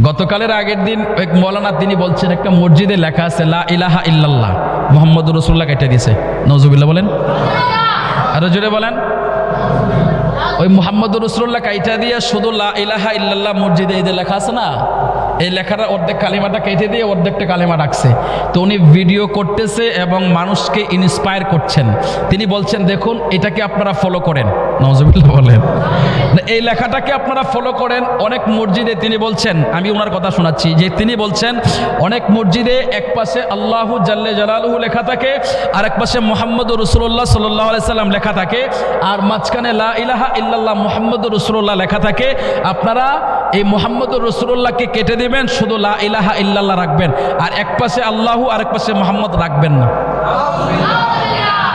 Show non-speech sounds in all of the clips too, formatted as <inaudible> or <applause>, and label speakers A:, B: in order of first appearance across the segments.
A: গতকালের আগের দিন এক মৌলানা তিনি বলছেন, একটা মসজিদে লেখা আছে, লা ইলাহা ইল্লাল্লাহ মোহাম্মদ রসুল্লাহ কেটে দিয়েছে। নজুবিল্লা বলেন। আরও জোরে বলেন। ওই মোহাম্মদ রসুল্লাহ কাইটা দিয়ে শুধু লা ইলাহা ইল্লাল্লাহ মসজিদে এই যে লেখা আছে না? এই লেখাটা অর্ধেক কালিমাটা কেটে দিয়ে অর্ধেকটা কালিমা রাখছে। তো উনি ভিডিও করতেছে এবং মানুষকে ইন্সপায়ার করছেন। তিনি বলছেন, দেখুন, এটাকে আপনারা ফলো করেন। নজবিল্লা বলেন। এই লেখাটাকে আপনারা ফলো করেন। অনেক মসজিদে তিনি বলছেন, আমি ওনার কথা শোনাচ্ছি, যে তিনি বলছেন, অনেক মসজিদে এক পাশে আল্লাহু জাল্লে জালালহু লেখা থাকে আর এক পাশে মোহাম্মদ রসুল্লাহ সাল্লাহ সাল্লাম লেখা থাকে, আর মাঝখানে লা ইলাহা ইল্লাল্লাহ মোহাম্মদ রসুল্লাহ লেখা থাকে। আপনারা এই মোহাম্মদ রসুল্লাহকে কেটে দিবেন, শুধু লা ইলাহা ইল্লাল্লাহ রাখবেন। আর এক পাশে আল্লাহু আর এক পাশে মোহাম্মদ রাখবেন না।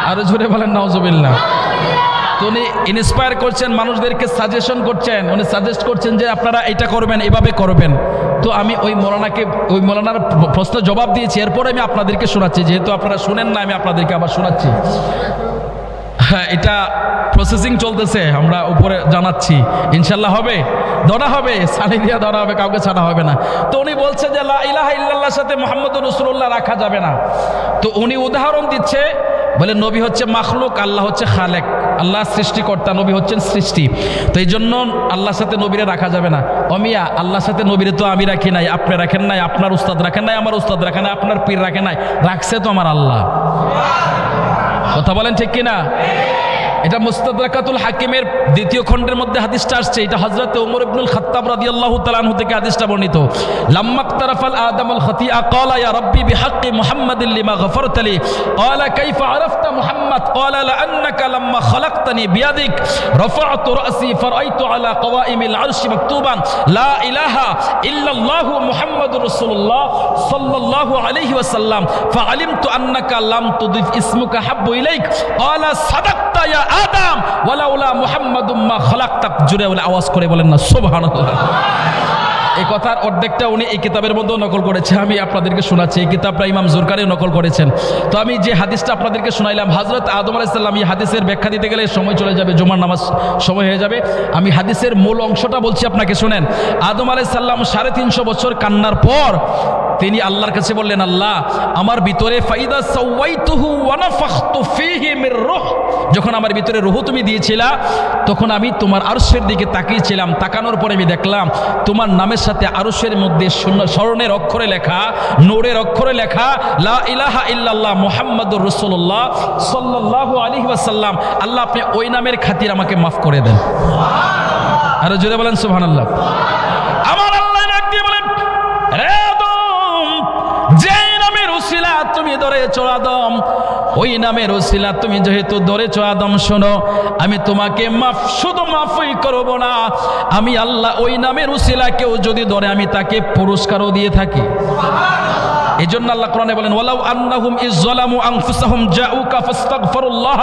A: আরও জোরে বলেন নওজবিল্লাহ তো উনি ইন্সপায়ার করছেন, মানুষদেরকে সাজেশন করছেন। উনি সাজেস্ট করছেন যে আপনারা এটা করবেন, এভাবে করবেন। তো আমি ওই মৌলানাকে, ওই মৌলানার প্রশ্ন জবাব দিয়েছি, এরপরে আমি আপনাদেরকে শোনাচ্ছি। যেহেতু আপনারা শুনেন না, আমি আপনাদেরকে আবার শোনাচ্ছি। হ্যাঁ এটা প্রসেসিং চলতেছে, আমরা উপরে জানাচ্ছি। ইনশাল্লাহ হবে, ধরা হবে সানি দিয়া ধরা হবে, কাউকে ছাড়া হবে না। তো উনি বলছে যে, লা ইলাহা ইল্লাল্লাহর সাথে মোহাম্মদ রসুল্লাহ রাখা যাবে না। তো উনি উদাহরণ দিচ্ছে, বলে নবী হচ্ছে মাখলুক, আল্লাহ হচ্ছে খালেক। আল্লাহ সৃষ্টিকর্তা, নবী হচ্ছেন সৃষ্টি। তো এই জন্য আল্লাহর সাথে নবীরে রাখা যাবে না। অমিয়া আল্লাহর সাথে নবীরে তো আমি রাখি নাই, আপনি রাখেন নাই, আপনার উস্তাদ রাখেন নাই, আমার উস্তাদ রাখেন নাই, আপনার পীর রাখেন নাই। রাখছে তো আমার আল্লাহ। কথা বলেন ঠিক কিনা? এটা মুস্তাদরাকাতুল হাকিমের দ্বিতীয় খণ্ডের মধ্যে হাদিসটা আসছে। এটা হযরত ওমর ইবনুল খাত্তাব রাদিয়াল্লাহু তাআলা থেকে হাদিসটা বর্ণিত। লাম্মাক তারাফাল আদমুল খাতিয়া ক্বালা, ইয়া রাব্বি বিহাক্কি মুহাম্মাদিন লিমা গফারতা লি ক্বালা, কাইফা আরাফতা মুহাম্মদ? ক্বালা, লাআন্নাকা লাম্মা খালাকতানি বিয়াদিক। রাফা'তু রাসি, ফারাইতু আলা কওয়াইমিল আরশি মাকতুবান। লা ইলাহা ইল্লাল্লাহু মুহাম্মাদুর রাসূলুল্লাহ সাল্লাল্লাহু আলাইহি ওয়াসাল্লাম। ফাআলিমতু আন্নাকা লাম তুদিফ ইসমুকা হাব্বু ইলাইক। ক্বালা, সাদাকতা, ইয়া আদম, ওয়ালাউলা মুহাম্মাদুম মা খালাকতাক। জুড়ে বলে আওয়াজ করে বলেন না, সুবহানাল্লাহ। এই কথার অর্ধেকটা উনি এই কিতাবের মধ্যেও নকল করেছে। আমি আপনাদেরকে শোনাচ্ছি, এই কিতাবটা ইমাম জুরকারি নকল করেছেন। তো আমি যে হাদিসটা আপনাদেরকে শোনাইলাম হজরত আদম আলাইসাল্লাম এই হাদিসের ব্যাখ্যা দিতে গেলে সময় চলে যাবে, জুমার নামাজ সময় হয়ে যাবে। আমি হাদিসের মূল অংশটা বলছি আপনাকে, শোনেন। আদম আলাইসাল্লাম সাড়ে তিনশো বছর কান্নার পর তিনি আল্লাহর কাছে বললেন, আল্লাহ, আমার ভিতরে ফাইদা সাওয়াইতুহু ওয়া নাফাখতু ফীহি মির রূহ। যখন আমার ভিতরে রুহ তুমি দিয়েছিলা, তখন আমি তোমার আরশের দিকে তাকিয়েছিলাম। তাকানোর পরে আমি দেখলাম, তোমার নামের সাথে আরশের মধ্যে স্মরণের অক্ষরে লেখা, নূরের অক্ষরে লেখা, লা ইলাহা ইল্লাল্লাহ মুহাম্মাদুর রাসূলুল্লাহ সাল্লাল্লাহু আলাইহি ওয়াসাল্লাম। আল্লাহ, আপনি ওই নামের খাতির আমাকে মাফ করে দেন। আরও জোরে বলেন, সুবহানাল্লাহ। ধরেছো আদম ওই নামের ওসিলা তুমি যেহেতু ধরেছো আদম শোনো, আমি তোমাকে মাফ, শুধু মাফই করব না। আমি আল্লাহ ওই নামের ওসিলা কেউ যদি ধরে, আমি তাকে পুরস্কারও দিয়ে থাকি। এই জন্য আল্লাহ কোরআনে বলেন, ওয়ালাউ আন্নাহুম ইযলামু আনফুসাহুম জাউকা ফাস্তাগফিরুল্লাহ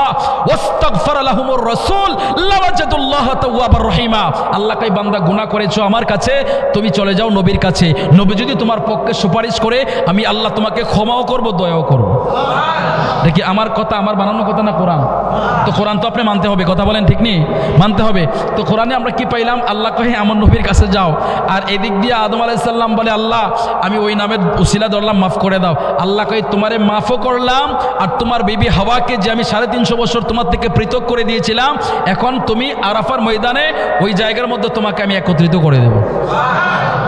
A: ওয়াস্তাগফার লাহুমুর রাসূল লাওয়াজাদুল্লাহ তাওয়াবার রহিমা। আল্লাহ কই বান্দা, গুনাহ করেছ আমার কাছে, তুমি চলে যাও নবীর কাছে। নবী যদি তোমার পক্ষে সুপারিশ করে, আমি আল্লাহ তোমাকে ক্ষমাও করব, দয়াও করব। দেখি, আমার কথা আমার বানানো কথা না কোরআন? তো কোরআন তো আপনি মানতে হবে, কথা বলেন ঠিক নেই মানতে হবে। তো কোরআনে আমরা কি পাইলাম? আল্লাহ কহে আমার নবীর কাছে যাও। আর এদিক দিয়ে আদম আলাইসাল্লাম বলে, আল্লাহ, আমি ওই নামের উসিলা ধরলাম মাফ করে দাও। আল্লাহ কই তোমারে মাফও করলাম আর তোমার বিবি হাওয়াকে যে আমি সাড়ে তিনশো বছর তোমার থেকে পৃথক করে দিয়েছিলাম, এখন তুমি আরাফার ময়দানে ওই জায়গার মধ্যে তোমাকে আমি একত্রিত করে দেবো।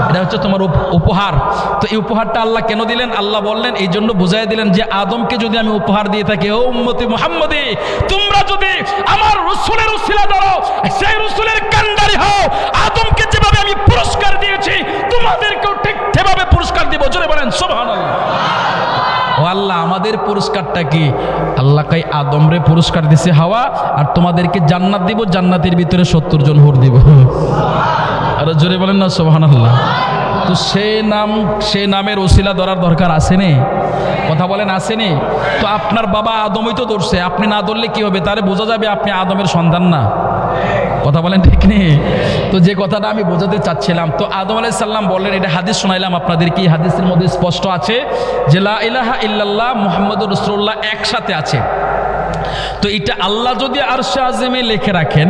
A: এটা হচ্ছে তোমার উপহার। তো এই উপহারটা আল্লাহ কেন দিলেন? আল্লাহ বললেন, এই জন্য বুঝাই দিলেন যে আদমকে যদি আমি উপহার দিয়ে থাকি, ও উম্মতি মুহাম্মদি, তোমরা যদি আমার রসুলের উসিলা ধরো, সেই রসুলের কান্ডারি হও, আদমকে যেভাবে আমি পুরস্কার দিয়েছি, তোমাদেরকেও ঠিক পুরস্কার দিব, জোরে বলেন ও আল্লাহ, আমাদের পুরস্কারটা কি? আল্লাহ কাই আদমরে পুরস্কার দিছে হাওয়া, আর তোমাদেরকে জান্নাত দিব, জান্নাতের ভিতরে সত্তর জন হুর দিব। আর জোরে বলেন না সোহান আল্লাহ তো সে নাম, সে নামের ওসিলা ধরার দরকার আসেনি কথা বলেন আসেনি তো আপনার বাবা আদমই তো ধরছে, আপনি না ধরলে কি হবে? তারে বোঝা যাবে আপনি আদমের সন্তান না। কথা বলেন ঠিক নেই? তো যে কথাটা আমি বোঝাতে চাচ্ছিলাম, তো আদম আলাই সাল্লাম বললেন, এটা হাদিস শোনাইলাম আপনাদের কি? হাদিসের মধ্যে স্পষ্ট আছে যে, লা ইলাহা ইল্লাল্লাহ মোহাম্মদ রসুল্লাহ একসাথে আছে। তো এটা আল্লাহ যদি আরশে আজমে লেখে রাখেন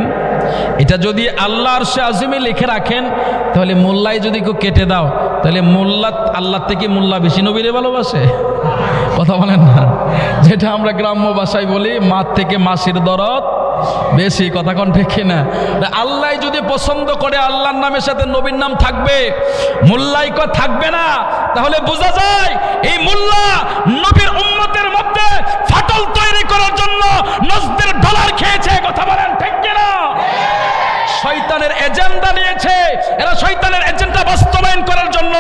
A: এটা যদি আল্লাহর সে আজিমে লিখে রাখেন, তাহলে মোল্লাই যদি কেউ কেটে দাও, তাহলে মোল্লা, আল্লাহ থেকে মোল্লা বেশি নবীরে ভালোবাসে? কথা বলেন না। যেটা আমরা গ্রাম্য ভাষায় বলি মার থেকে মাসির দরদ বেশি, কথা কোন ঠিক না আল্লাহ যদি পছন্দ করে আল্লাহর নামের সাথে নবীর নাম থাকবে, মোল্লাই থাকবে না, তাহলে বোঝা যায় এই মোল্লা নবীর উম্মতের মধ্যে ফাটল তৈরি করার জন্য নজদের ডলার খেয়েছে কথা বলেন ঠিক কিনা শয়তানের এজেন্ডা নিয়েছে। এরা শৈতানের এজেন্ডা বাস্তবায়ন করার জন্য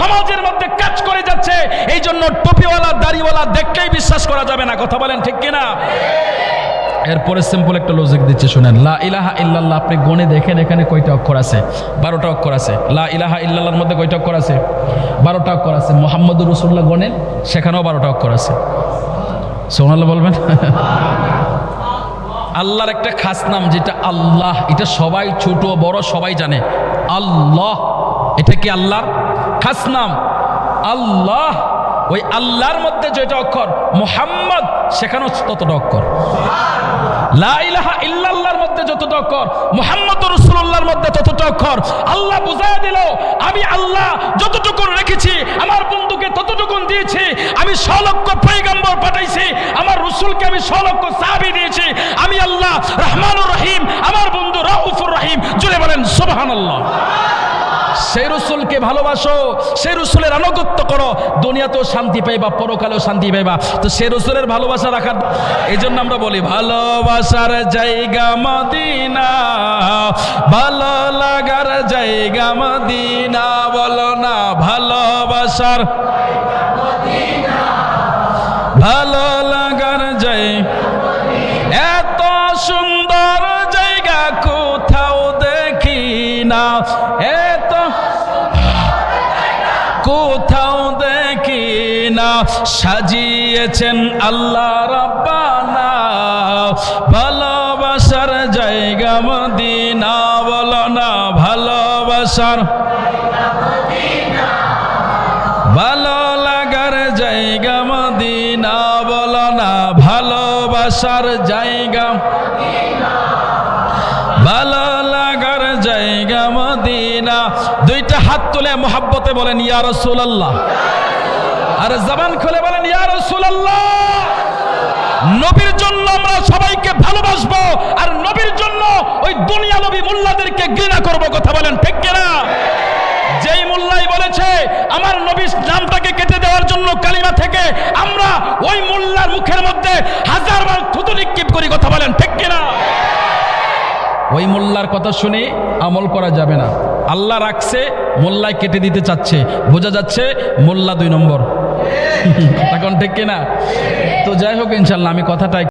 A: সমাজের মধ্যে কাজ করে যাচ্ছে। এই জন্য টুপিওয়ালা, দাড়িওয়ালা দেখলেই বিশ্বাস করা যাবে না। কথা বলেন ঠিক কিনা? এরপরে সিম্পল একটা লজিক দিচ্ছে, শুনেন। লা ইলাহা ইল্লাল্লাহ, আপনি গণে দেখেন এখানে কয়টা অক্ষর আছে? বারোটা অক্ষর আছে। লা ইলাহা ইল্লাল্লাহর মধ্যে কয়টা অক্ষর আছে? বারোটা অক্ষর আছে। মোহাম্মদুর রসুল্লাহ গণেন, সেখানেও বারোটা অক্ষর আছে। সোনাল্লাহ বলবেন? আল্লাহর একটা খাস নাম যেটা আল্লাহ। এটা সবাই ছোট বড় সবাই জানে। আল্লাহ। এটা কি আল্লাহর? খাস নাম। আল্লাহ। ওই আল্লাহর মধ্যে যেটা অক্ষর, মোহাম্মদ, সেখানেও ততটা অক্ষর। মুহাম্মদ অক্ষর আল্লাহ দিল, আমি আল্লাহ যতটুকু রেখেছি, আমার বন্ধুকে দিয়েছি, আমি সলক্ষ পয়গম্বর পাঠাইছি রসুলকে আমি সলক্ষ সাহাবী দিয়েছি। আমি আল্লাহ রহমানুর রহিম, আমার বন্ধু রাউফুর রহিম, জুড়ে বলেন, সুবহানাল্লাহ। সেই রসুলকে ভালোবাসো, সেই রসুলের আনুগত্য করো, দুনিয়াতেও শান্তি পাইবা, পরকালেও শান্তি পাইবা। তো সেই রসুলের ভালোবাসা রাখার এই জন্য আমরা বলি, ভালোবাসার জায়গা মদিনা, ভালো লাগার জায়গা মদিনা, বলো না, ভালোবাসার ভালো জায়গা এত সুন্দর জায়গা কোথাও দেখি না। এত কোথাও দেখি না। সাজিয়েছেন আল্লাহ রাব্বানা। ভালোবাসার জায়গা মদিনা বলো না, ভালোবাসার ভালোবাসার জায়গা। ভালো লাগার জায়গা মদিনা। দুইটা হাত তুলে মোহাব্বতে বলেন, ইয়া রাসূলুল্লাহ। আর জবান খুলে বলেন, ইয়া রাসূলুল্লাহ। নবীর জন্য আমরা সবাইকে ভালোবাসবো আর নবীর জন্য ওই দুনিয়া নবী মোল্লাদেরকে ঘৃণা করব, কথা বলেন ঠিক কিনা? কালিমা থেকে আমরা ওই মোল্লার মুখের মধ্যে হাজার বার থুতু নিক্ষেপ করি, কথা বলেন ঠিক কিনা? ওই মোল্লার কথা শুনে আমল করা যাবে না। আল্লাহ রাখছে, মোল্লায় কেটে দিতে চাচ্ছে। বোঝা যাচ্ছে মোল্লা দুই নম্বর। <laughs> এখন ঠিক কিনা? তো যাই হোক, ইনশাল্লাহ, আমি কথাটা